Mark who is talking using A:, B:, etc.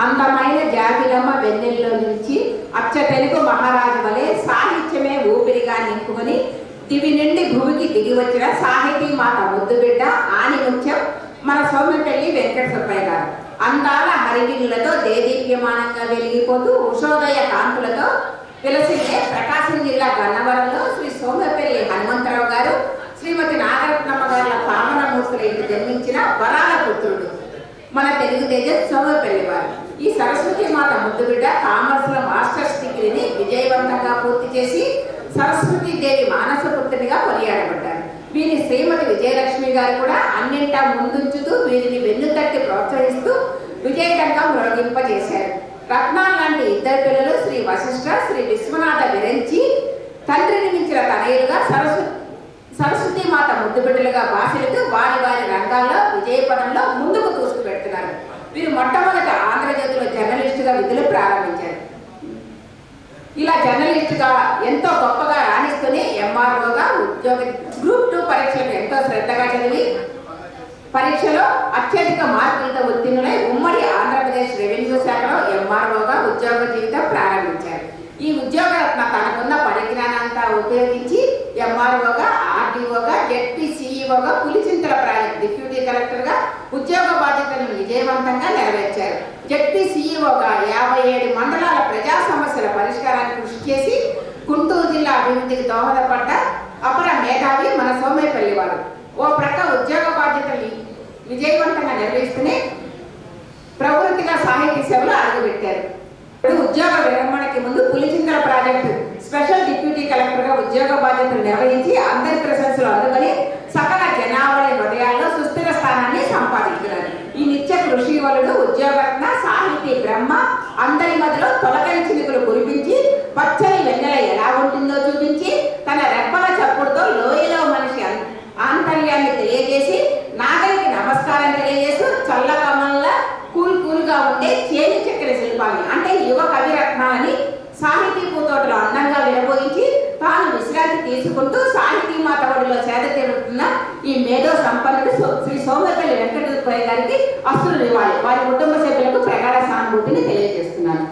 A: అందమైన జాబిలమ్మ వెన్నెల్లో నుంచి అచ్చ తెలుగు మహారాజు వలె సాహిత్యమే ఊపిరిగా నింపుకొని దివి నుండి భూమికి దిగి వచ్చిన సాహితీ మాత ముద్దుబిడ్డ ఆనిముత్యం మన సౌమ్యపల్లి వెంకట సుబ్బయ్య గారు. అందాల హరిగిరులతో దేదీప్యమానంగా వెలిగిపోతూ ఉషోదయ కాంతులతో విలసిల్లే ప్రకాశం జిల్లా గన్నవరంలో శ్రీ సోమపల్లి హనుమంతరావు గారు శ్రీమతి నాగరత్నమ్మ గారి పావనమూర్తుల ఇంటి జన్మించిన వరాల మన తెలుగు తేజస్ సోమపల్లి వారు. ఈ సరస్వతి మాత ముద్దుబిడ్డ కామర్స్లో మాస్టర్స్ డిగ్రీని విజయవంతంగా పూర్తి చేసి సరస్వతి దేవి మానస పుత్రునిగా కొనియాడబడ్డారు. వీరి శ్రీమతి విజయలక్ష్మి గారు కూడా అన్నింటా ముందుంచుతూ వీరిని వెన్నుతట్టి ప్రోత్సహిస్తూ విజయవంతంగా మ్రోగింపజేశారు రత్నాల్ లాంటి ఇద్దరు పిల్లలు శ్రీ వశిష్ఠ శ్రీ విశ్వనాథ విరంచి తండ్రిని మించిన తనయులుగా సరస్వతి సరస్వతి మాత ముద్దుబిడ్డలుగా భాష వీరు మొట్టమొదట ఆంధ్రజ్యోతిలో జర్నలిస్టుగా విధులు ప్రారంభించారు. ఇలా జర్నలిస్టుగా ఎంతో గొప్పగా రాణిస్తూనే ఎంఆర్ఓగా ఉద్యోగ గ్రూప్ టూ పరీక్షలకు ఎంతో శ్రద్ధగా చదివి పరీక్షలో అత్యధిక మార్కులతో ఉత్తీర్ణులై ఉమ్మడి ఆంధ్రప్రదేశ్ రెవెన్యూ శాఖలో ఎంఆర్ఓగా ఉద్యోగ జీవితం ప్రారంభించారు. ఈ ఉద్యోగరత్న తనకున్న పరిజ్ఞానంతా ఉపయోగించి ఎంఆర్ఓగా ఆర్డీఓగా జెడ్పీ డిఓగా పులిచింతల ప్రాజెక్ట్ డిప్యూటీ కలెక్టర్గా ఉద్యోగ బాధ్యతలను విజయవంతంగా నెరవేర్చారు. జడ్పీ సీఈఓగా యాభై ఏడు మండలాల ప్రజా సమస్యల పరిష్కారానికి కృషి చేసి గుంటూరు జిల్లా అభివృద్ధికి దోహదపడ్డ అపర మేధావి మన సోమేపల్లి వారు. ఓ ప్రక్క ఉద్యోగ బాధ్యతలు విజయవంతంగా నిర్వహిస్తూనే ప్రవృత్తిగా సాహిత్య సేవలు అడుగుపెట్టారు. ఉద్యోగ విరమణకి ముందు పులిచింతల ప్రాజెక్టు నిత్య ఉద్యోగత్న సాహితీ బ్రహ్మ అందరి మధ్యలో తొలకరి చిలుకలు కురిపించి పచ్చని వెన్నెల ఎలా ఉంటుందో చూపించి తన రెప్పల చప్పుడుతో లోయలో మనిషి ఆంతర్యాన్ని తెలియజేసి నాగరికి నమస్కారం తెలియజేస్తూ చల్లకమల్లా కూల్ కూల్గా ఉండే చేతి చక్కెర శిల్పాన్ని అంటే యువ కవిరత్నాన్ని సాహితీ పూతోటలో అందంగా విరబోయించి తాను విశ్రాంతి తీసుకుంటూ సాహితీ మాత ఒడిలో సేద తీరుతున్న ఈ మేధో సంపన్నుడు సో- శ్రీ సోమపల్లి వెంకట గారికి అసలు ఇవ్వాలి వారి కుటుంబ సభ్యులకు ప్రగాఢ సానుభూతిని తెలియజేస్తున్నాను.